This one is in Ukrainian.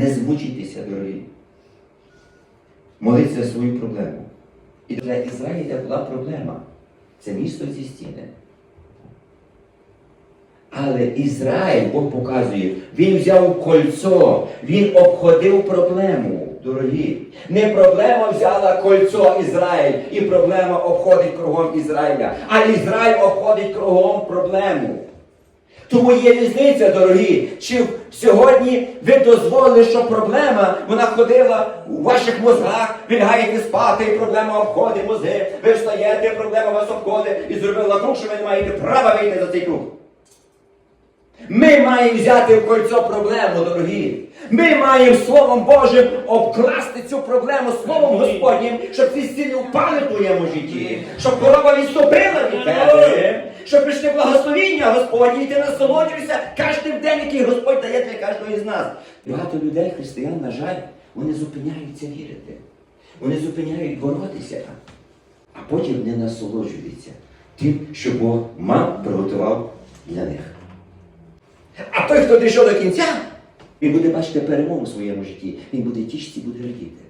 Не змучуйтеся, дорогі. Моліться за свою проблему. І для Ізраїля була проблема. Це місто зі стіни. Але Ізраїль, Бог показує, він взяв кольцо, він обходив проблему, дорогі. Не проблема взяла кольцо Ізраїль, і проблема обходить кругом Ізраїля, а Ізраїль обходить кругом проблему. Тому є різниця, дорогі, чи сьогодні ви дозволили, що проблема, вона ходила у ваших мозгах, ви лягаєте спати, і проблема обходить мозги, ви встаєте, проблема вас обходить і зробила круг, що ви не маєте права вийти за цей круг. Ми маємо взяти в кольцо проблему, дорогі. Ми маємо Словом Божим обкласти цю проблему Словом Господнім, щоб ці стіни впали в твоєму житті, щоб корова відступила від тебе, щоб прийшли благословіння Господні, і ти насолоджуєшся кожним день, який Господь дає для кожного із нас. Багато людей, християн, на жаль, вони зупиняються вірити. Вони зупиняють боротися, а потім не насолоджуються тим, що Бог мав приготував для них. А той, хто дійшов до кінця, він буде бачити перемогу в своєму житті, він буде тішці, буде радіти.